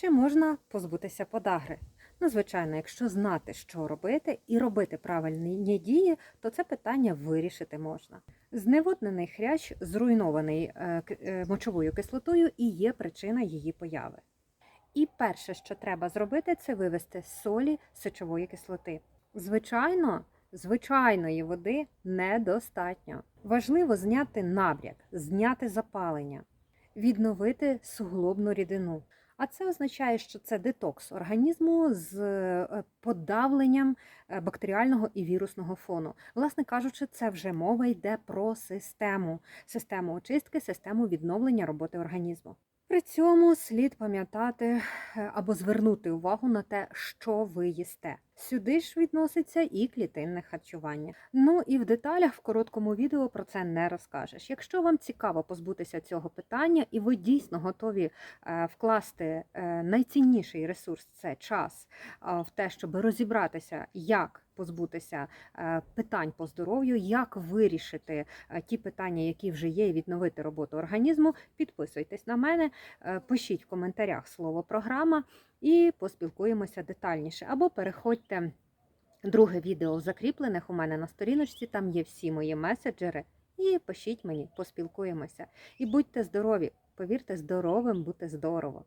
Чи можна позбутися подагри? Ну, звичайно, якщо знати, що робити, і робити правильні дії, то це питання вирішити можна. Зневоднений хрящ, зруйнований е, е, мочовою кислотою, і є причина її появи. І перше, що треба зробити, це вивести з солі сечової кислоти. Звичайно, звичайної води недостатньо. Важливо зняти набряк, зняти запалення, відновити суглобну рідину. А це означає, що це детокс організму з е, подавленням бактеріального і вірусного фону. Власне кажучи, це вже мова йде про систему, систему очистки, систему відновлення роботи організму. При цьому слід пам'ятати е, або звернути увагу на те, що ви їсте. Сюди ж відноситься і клітинне харчування. Ну і в деталях в короткому відео про це не розкажеш. Якщо вам цікаво позбутися цього питання, і ви дійсно готові е, вкласти е, найцінніший ресурс це час е, в те, щоб розібратися, як позбутися е, питань по здоров'ю, як вирішити е, ті питання, які вже є, і відновити роботу організму, підписуйтесь на мене, е, пишіть в коментарях слово програма і поспілкуємося детальніше. Або переходьте друге відео закріплених у мене на сторіночці, там є всі мої меседжери. І пишіть мені, поспілкуємося. І будьте здорові! Повірте, здоровим бути здорово.